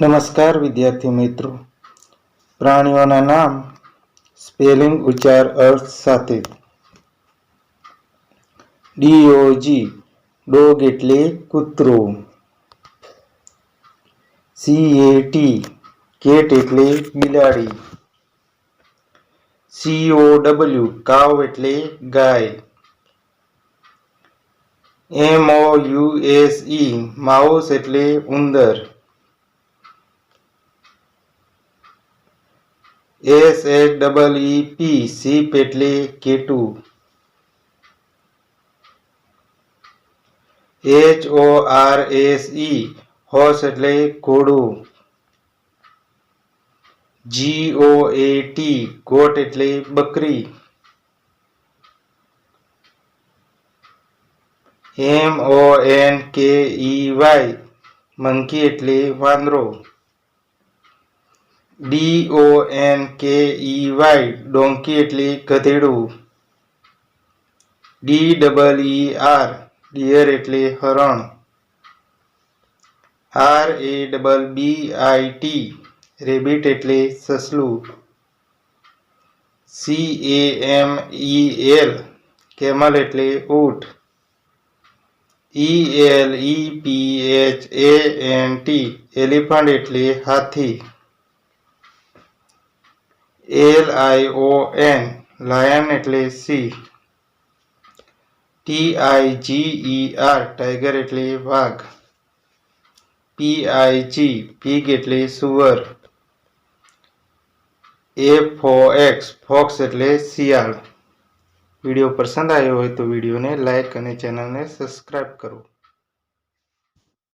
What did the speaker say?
નમસ્કાર વિદ્યાર્થી મિત્રો પ્રાણીઓના નામ સ્પેલિંગ ઉચ્ચાર અર્થ સાથે ડીઓજી ડોગ એટલે કૂતરો સીએટી કેટ એટલે બિલાડી સીઓ ડબલ્યુ કાવ એટલે ગાય M O U S E mouse એટલે ઉંદર S A double E P sheep पेटले के टू H O R S E horse एट्ले कोडू जी ए टी गोट एट्ले बकरी M O N K E Y monkey एट्ले वंदरो D O N K E Y donkey એટલે ગધેડુ D W e, e R deer એટલે હરણ R E B B I T rabbit એટલે સસલું C A M E L camel એટલે ઊંટ E L E P H A N T elephant એટલે હાથી L I O N lion एट्ले C T I G E R tiger एट्ले वाघ P I G pig एट सुअर F O X fox एट्ले शियाड़ वीडियो पसंद आयो हो तो वीडियो ने लाइक और चैनल ने सब्सक्राइब करो